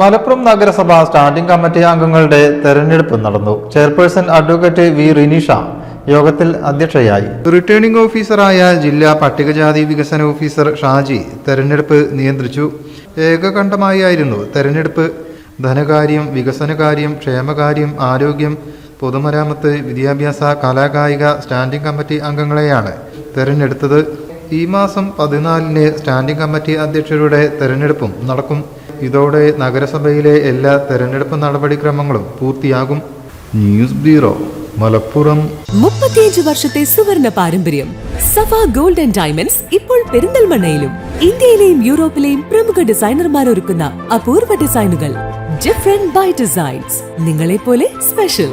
മലപ്പുറം നഗരസഭ standing committee അംഗങ്ങളുടെ തെരഞ്ഞെടുപ്പ് നടന്നു. ചെയർപേഴ്സൺ അഡ്വക്കേറ്റ് വി റിനിഷ യോഗത്തിൽ അധ്യക്ഷയായി. റിട്ടേണിംഗ് ഓഫീസറായ ജില്ലാ പട്ടികജാതി വികസന ഓഫീസർ ഷാജി തെരഞ്ഞെടുപ്പ് നിയന്ത്രിച്ചു. ഏകകണ്ഠമായിരുന്നു തെരഞ്ഞെടുപ്പ്. ധനകാര്യം വികസനകാര്യം ക്ഷേമകാര്യം ആരോഗ്യം പൊതുമരാമത്ത് വിദ്യാഭ്യാസ കലാകായിക സ്റ്റാൻഡിംഗ് കമ്മിറ്റി അംഗങ്ങളെയാണ് തെരഞ്ഞെടുത്തത്. ഈ മാസം പതിനാലിന് സ്റ്റാൻഡിംഗ് കമ്മിറ്റി അധ്യക്ഷരുടെ തെരഞ്ഞെടുപ്പും നടക്കും. ഇതോടെ നഗരസഭയിലെ എല്ലാ തെരഞ്ഞെടുപ്പ് നടപടിക്രമങ്ങളും പൂർത്തിയാകും. News bureau Malappuram. മുപ്പത്തിയഞ്ച് വർഷത്തെ സുവർണ പാരമ്പര്യം സഫ ഗോൾഡ് ആൻഡ് ഡയമണ്ട്സ് ഇപ്പോൾ പെരിന്തൽമണ്ണയിലും ഇന്ത്യയിലെയും യൂറോപ്പിലെയും പ്രമുഖ ഡിസൈനർമാർ ഒരുക്കുന്ന അപൂർവ ഡിസൈനുകൾ ഡിഫറെന്റ് ബൈ ഡിസൈൻസ് നിങ്ങളെ പോലെ സ്പെഷ്യൽ.